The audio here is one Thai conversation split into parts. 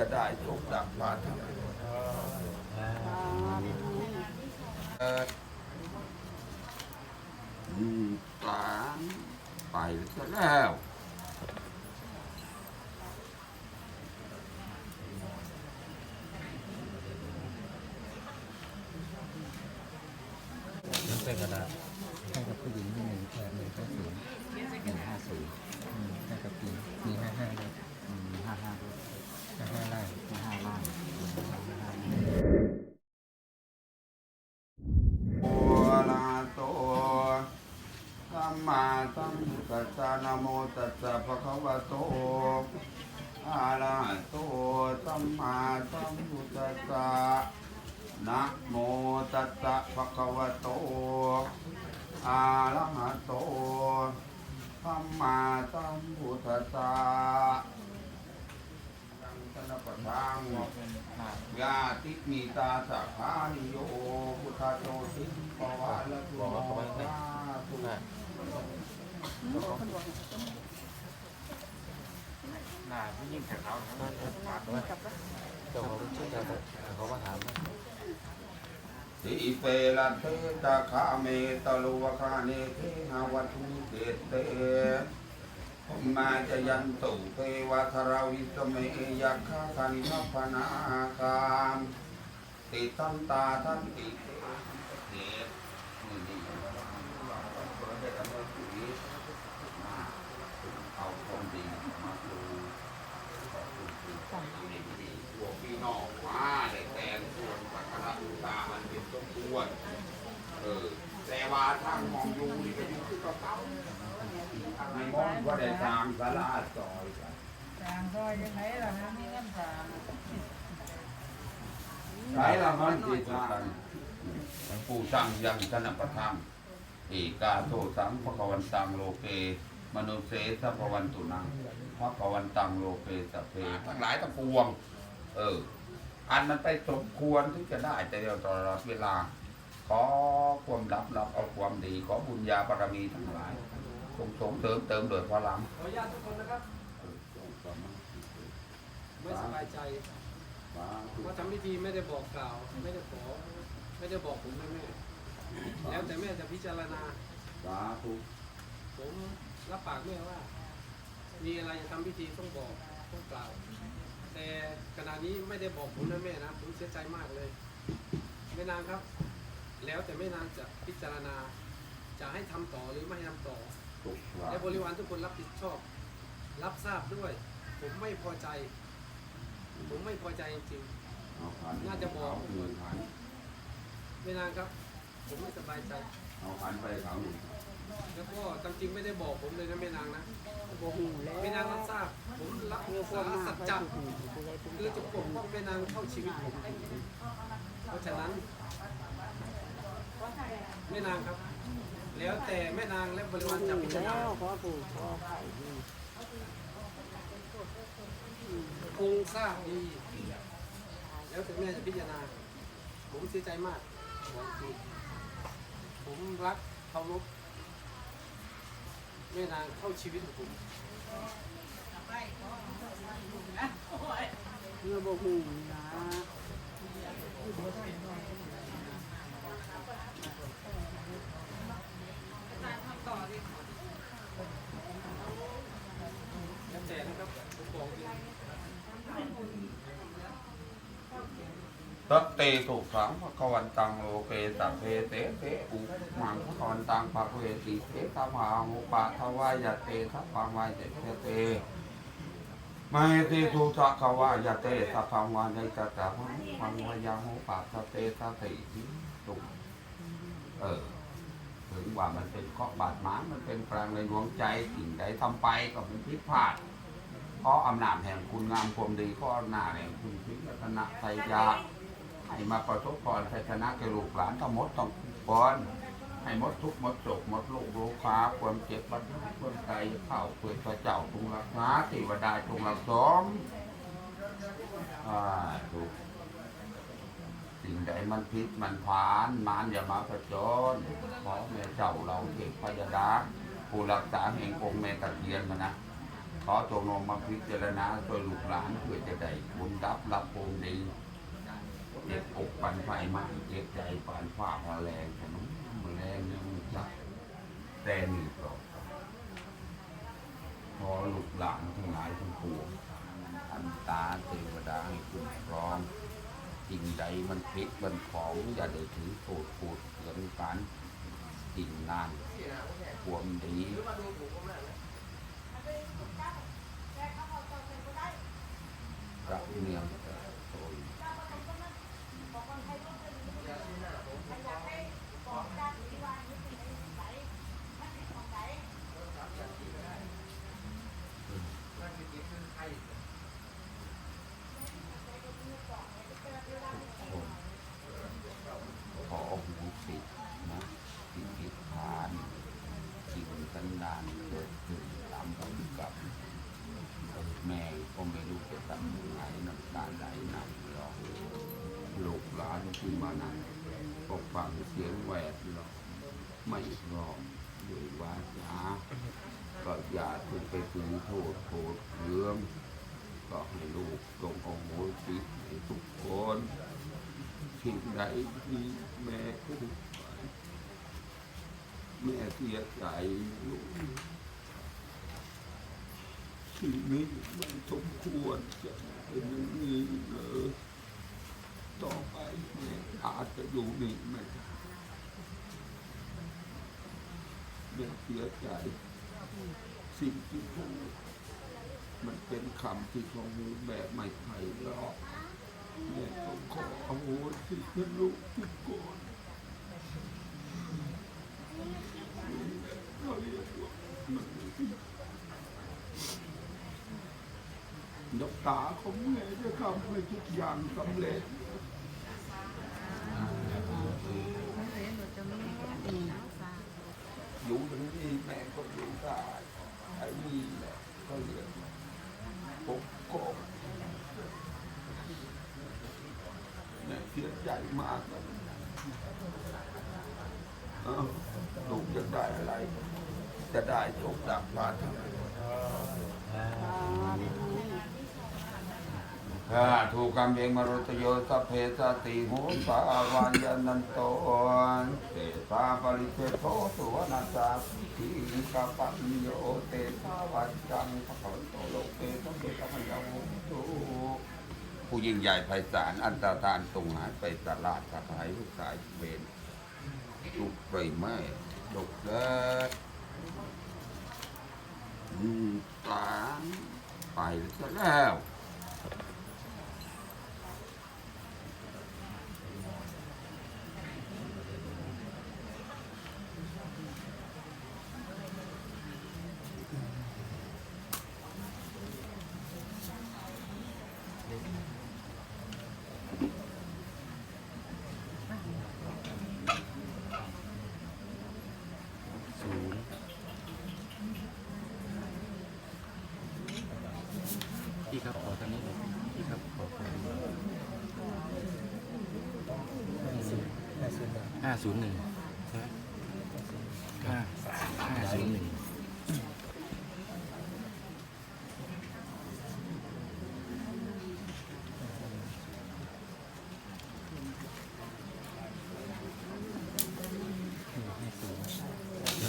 จะได้โชคดังปรารถนาเอ่ออืมตามไปซะแล้วเป็นกระดาษให้กับผู้หญิงที่หนึ่งแปดหนึ่งเก้าศูนย์หนึ่งห้าศูนย์อืมให้กับผู้หญิงมีห้าห้าด้วย อืมห้าห้าด้วย ห้าห้าล่าง ห้าห้าล่างอืมห้าห้า โอลาโตสัมมาสัมพุทธัสสะนะโมตัสสะภะคะวะโตอะระหะโตสัมมาสัมพุทธัสสะนะโมตัสสะภะคะวะโตอะระหะโตสัมมาสัมพุทธัสสะยังสนปะทัง ยาติมีตาสักขานิโยพุทธโตสิปวะละตุโมสาธุ หน้าผู้หญิงแถวเขาขาดด้วยเจ้าของชื่อเจ้าเขาว่าถามนะ สิเปลเทตาคาเมตลุวะคาเนเทหาวัตุเกเตมาจะยันตุเทวทราวิสเมยักขะคันทัพพนาคามติทันตาทันติเตเหตุมือาต้องได้ดำเนินชีวิตาเอาคนดีมาดูขอบคุณคุณอยู่ในพิธีพวพี่น้องว่าได้แต่งส่วนปัคระอุตามัน เป็นต้นควรเออแต่ว่าทางมองอยู่นี่ก็อยู่คือเก่าๆไม่มองว่าได้ทางสลาดซอยกันจางซอยยังไงล่ะนะมีเงินจางใช้ละมันติดกันผู้สั่งยังชนะประทังเอกาโทสังพระกวันตังโลเกมนุเสสะพวันตุนังพระกวันตังโลเกสพเพทั้งหลายทั้งปวง เออ อันมันไปสมควรที่จะได้แต่เดียวตลอดเวลา ขอความรับรับเอาความดี ขอบุญญาบารมีทั้งหลายทรงสงเสริมเติมโดยพลังขออนุญาตทุกคนนะครับไม่สบายใจว่าทำพิธีไม่ได้บอกกล่าว ไม่ได้ขอ ไม่ได้บอกผมแม่แม่แล้วแต่แม่จะพิจารณาสาธุผมรับปากแม่ว่า มีอะไรจะทำพิธีต้องบอกต้องกล่าว แต่ขณะนี้ไม่ได้บอกผมนะแม่นะผมเสียใจมากเลยแม่นางครับ แล้วแต่แม่นางจะพิจารณา จะให้ทำต่อหรือไม่ให้ทำต่อทุกว่าและบริวารทุกคนรับผิดชอบ รับทราบด้วย ผมไม่พอใจ ผมไม่พอใจจริงเอาขันน่าจะบอกเาเงินขันๆไม่นานครับ ผมไม่สบายใจเอาขันไปเขาหนึ่งแล้วก็ตามจริงไม่ได้บอกผมเลยนะแม่นางนะบ่หูแล้วแม่นางรับทราบผมรับสาสัจจะคือจะปกป้องแม่นางเข้าชีวิตผมเพราะฉะนั้น แม่นางครับ แล้วแต่แม่นางและบริวารจะพิจารณาแล้วขอปู่ขอไข่คงทราบดี แล้วแต่แม่จะพิจารณา ผมเสียใจมากบอกจริงผมรักเคารพแม่นางเข้าชีวิตของผมเมื่อบ่หูนะแล้วแต่นะครับผมบอกจริง ตัตเตตุขังพระกวันตังโลเกสัพเพเตเตอุมังพระกวันตังภะเวติเตตามาหุปาทวายะเตทัพพังวายเตเตเตมาเหติทุสักขวายะเตสัพพังวายตตะพังพังวายังหุปาทเตสะติตุเออ ถึงว่ามันเป็นข้อบาดหมางมันเป็นกลางในดวงใจสิ่งใดทำไปก็เป็นพิพาดเพราะอำนาจแห่งคุณงามความดีก็อำนาจแห่งคุณพิรัตนะไตรยาให้มาประสบพรชัยชนะแก่ลูกหลานทั้งหมดต้องพรให้หมดทุกหมดโศกหมดโรคโรคาความเจ็บบัดนี้ความไกลเข้าเพื่อพระเจ้าจงรักษาเทวดาจงรักษาอ่าถูก สิ่งใดมันพิษมันผานมานอย่ามาประจนขอแม่เจ้าเราเทพพยดาผู้รักษาแห่งองค์แม่ตะเคียนมานะขอจงนองมาพิจารณาช่วยลูกหลานเพื่อจะได้บุญรับรับภูมิดีเจ็บอกปันไฟไหมาเจ็บใจปานฝ้าพาแรงขนมแรงยังจักแต่หนี่ต่อขอลูกหลานทั้งหลายทั้งปวงอันตาเทวดาให้คุ้มครอง สิ่งใดมันผิดมันของอย่าได้ถือโทษโกรธเกินกันสิ่งนั้นความดีรับเนียมแต่ตนคนขอหูสิทธิ์นะสิ่งที่ทานสิ่งสันดานเกิดขึ้นตามผลกรรม แม่ก็ไม่รู้จะทำยังไงน้ำตาไหลหนักหรอกลูกหลานที่มานั้นก็ ฟังเสียงแหวดหรอกไม่รอกด้วยวาจาก็อย่าถึงไปถึงโทษโทษเรื่องก็ให้ลูกจงเอาโหสิให้ทุกคนสิ่งใดที่แม่แม่เสียใจลูกชีวิตมันสมควรจะเป็นอย่างนี้เลย ต่อไปเนี่ยอาจจะอยู่นี่ไม่ได้เม่เสียใจ สิ่งที่พูดมันเป็นคำที่ของหูแบบไม่ไผ่หรอกแม่ต้องขออโหสิให้ลูกทุกคนเขาเรียกว่ามันดอกตาของแม่จะทำให้ทุกอย่างสำเร็จ อยู่ตรงนี้แม่ก็อยู่ได้ไอ้นี่แหละก็เรียกว่าปกกบแม่เสียใจมากลูกจะได้อะไร จะได้โชคดับปรารถนาข้าถูกกรรมเองมรุตโยสเพสติโหสาวายานันโตเตสาปริเทโทสุวนาสาทิกาปัญโยเตสาวัจจังพระขันโตโลกเตสัมเบกมัญญาโหตุ ผู้ยิ่งใหญ่ไพศาลอันตรธานตรงหายไปตลาดสะขายลูกสายเวนลุกไปไหม้ลูกเลิศตางไปซะแล้ว พี่ครับขอทางนี้หน่อยพี่ครับขอขอดูห้าศูนย์ห้าศูนย์ห้าศูนย์หนึ่งใช่ไหมห้าห้าศูนย์หนึ่ง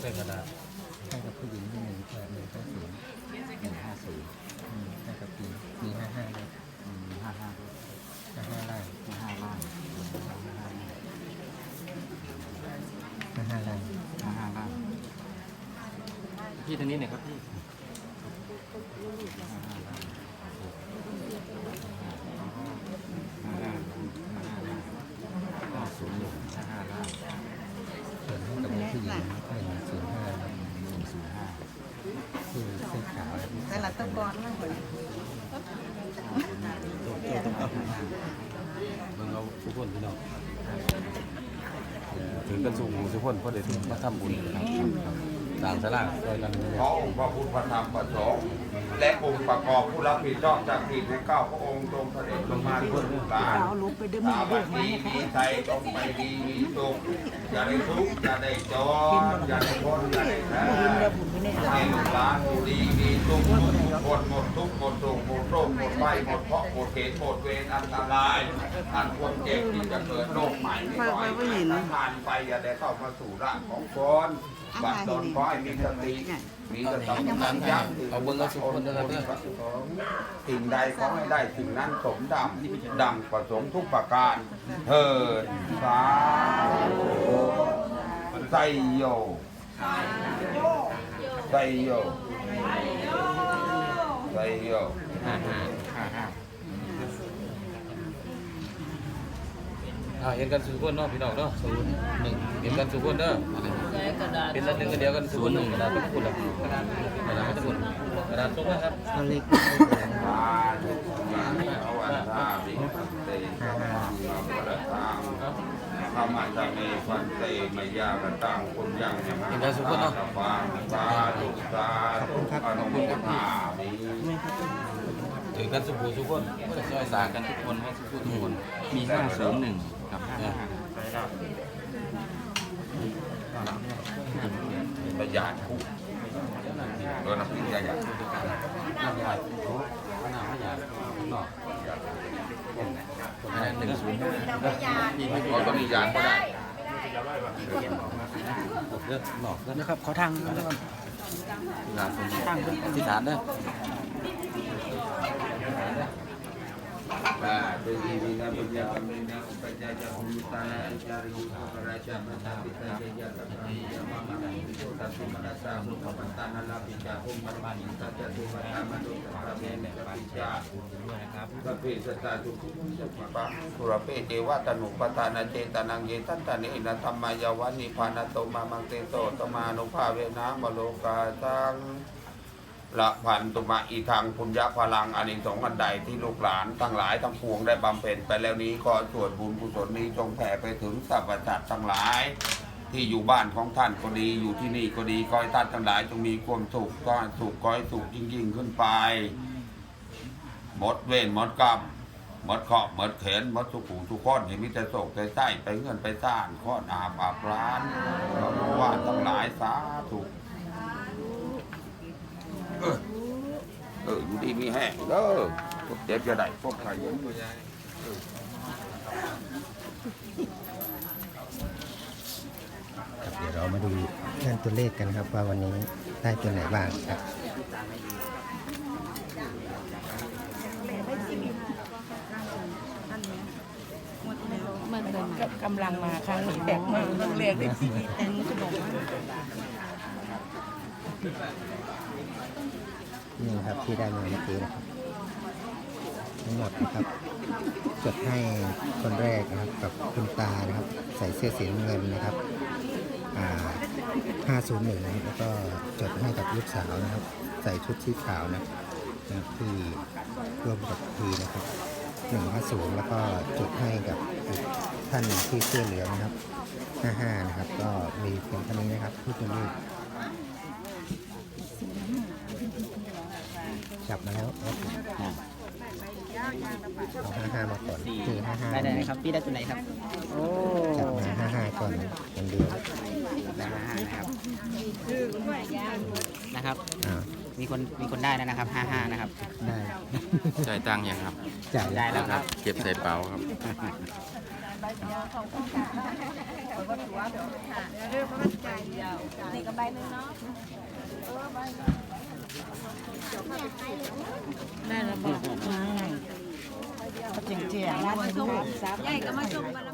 ใส่กระดาษให้กับผู้หญิงที่หนึ่งแปดหนึ่งห้าศูนย์หนึ่งห้าศูนย์ อืมให้กับปีมีห้าห้าเลยอืมห้าห้าด้วยห้าห้าล่างห้าห้าล่างห้าห้าล่างห้าห้าล่างห้าห้าล่างพี่ทางนี้หน่อยครับพี่ห้าห้าล่างห้าห้าห้าห้าล่างห้าศูนย์หนึ่งห้าห้าล่าง ส่วนให้กับผู้หญิงหนึ่งศูนย์ห้า หนึ่งศูนย์ห้า คือเสื้อขาวและผู้ แต่ละตะกอนมากกว่านี้ เบิ่งเอาทุก คนพี่น้องถึงกันสูงทุกคนเพราะเดี๋ยมาทำบุญนะครับต่างสลากด้วยกันเพระองพระพุทธพระธรรมพระสงฆ์ และองค์ประกอบผู้รับผิดชอบจากผิดให้เก้าพระองค์ทรงเสด็จลงมาที่ลูกหลานเอาลุกไปเด้ม่สาเด้วัอสมาดีมีใจตรงไปดีมีสุขอย่าได้ทุกข์อย่าได้จนอย่าได้พ้นอย่าได้แพ้ให้ลูกหลานดูดีมีสุขหมดหมดทุกข์หมดโศกหมดโรคหมดไฟหมดเพราะหมดเหตุหมดเวรอันตรายอันควรเจ็บที่จะเกิดโรคใหม่ไม่ขอให้มันผ่านไปอย่าได้เข้ามาสู่ร่างของคน บัดดลขอให้มีสติมีสติยั้งยังเอาเบิ่งเอาสุคนเด้อครับเด้อสิ่งใดขอให้ได้สิ่งนั้นสมดังดังประสงค์ทุกประการเถิดสาธุไซโยไซโยไซโยอ่าเห็นกันสุกคนเนาะพี่น้องเนาะศูนย์หนึ่งเห็นกันสุกคนเด้อ เป็นอันหนึ่งอันเดียวกันศูนย์หนึ่งกระดาษต้องพูดละกระดาษไม่ต้องพูดกระดาษตรงนะครับเอาเลขสาธุภวันทาวิคันเตสัมมาสัมพุทธัสสะธรรมะจะเมพันเตมยากตังคุณยังยมะสาสาธุสาธุอนุโมทามิถือกันสุภูสุกคนซอยสากันทุกคนให้สุภูทุกคน มีห้าศูนย์หนึ่งครับเนี่ ยประหยัดคุกเออน้ำพริกประหยาดน้ำยาโอ้น้ำไม่ยาหนาหนึ่งศูนย์เราต้องมียานก็ได้เลือกหลอกแล้วนะครับขอทางนงทั้งอธิษฐานเด้อ ริยุปปราชามัตตาปิตาเจยะตะกังยามามังปิโตตัสสิมนัสสะมุขปัตตานาลปิจาภูมิมันมานิสัจจะตุวัตานุสัพพะเมนะปิจาพระเพสตาตุคุสัพพะปะสุรเพเจวะตนุปตานาเจตานังเยตัตตานินะธรรมายาวานิพานาโตมามังเตโตตมานุภาเวนะมโลกาตัง ละพันตุมาอีทางพุญญพลังอานิสงส์อันใดที่ลูกหลานทั้งหลายทั้งปวงได้บำเพ็ญไปแล้วนี้ก็ส่วนบุญกุศลนี้จงแผ่ไปถึงสรรพสัตว์ทั้งหลาย ที่อยู่บ้านของท่านก็ดีอยู่ที่นี่ก็ดีขอให้ท่านทั้งหลายจงมีความสุขก็ให้สุขก็ให้สุขยิ่งยิ่งขึ้นไปหมดเวรหมดกรรมหมดเคราะห์หมดเข็นหมดสุขุทุกคนเห็นมิแต่โศกแต่ไส้ไปเงินไปซ่านข้ออาบอาบร้านเพราะว่าทั้งหลายสาธุ เออเอออยู่ดีมีแห้งเด้อพวกเจ็บจะได้พวกใครเย็นเดี๋ยวเรามาดูเรื่องตัวเลขกันครับว่าวันนี้ได้ตัวไหนบ้างครับมันเหมือนกับกำลังมาครั้งนี้แตกมาเรื่องแรกในชีวิตแต่นี้จะบอกว่า นี่ครับที่ได้มาเมื่อกี้นะครับทั้งหมดนะครับจดให้คนแรกนะครับกับคุณตานะครับ ใส่เสื้อสีน้ำเงินนะครับอ่า501 แล้วก็จดให้กับลูกสาวนะครับ ใส่ชุดสีขาวนะนะครับที่ร่วมกับทีนะครับ150แล้วก็จดให้กับอีกท่านที่เสื้อเหลืองนะครับ55นะครับ ก็มีเพียงเท่านี้นะครับที่ตัวเลขจับ มาแล้วครับเอาห้าห้ามาก่อนคือห้าห้าได้ไหนครับ พี่ได้ตัวไหนครับ โอ้จับมาห้าห้าก่อนมันเดียวได้ห้าห้านะครับนะครับ อ่ามีคนมีคนได้แล้วนะครับห้าห้านะครับ ได้จ่ายตังค์ยังครับจ่ายได้แล้วครับ เก็บใส่เป๋าครับ ได้ระบอกมาก็เจ๋งๆนะลูกใหญ่ก็มาชมบารมี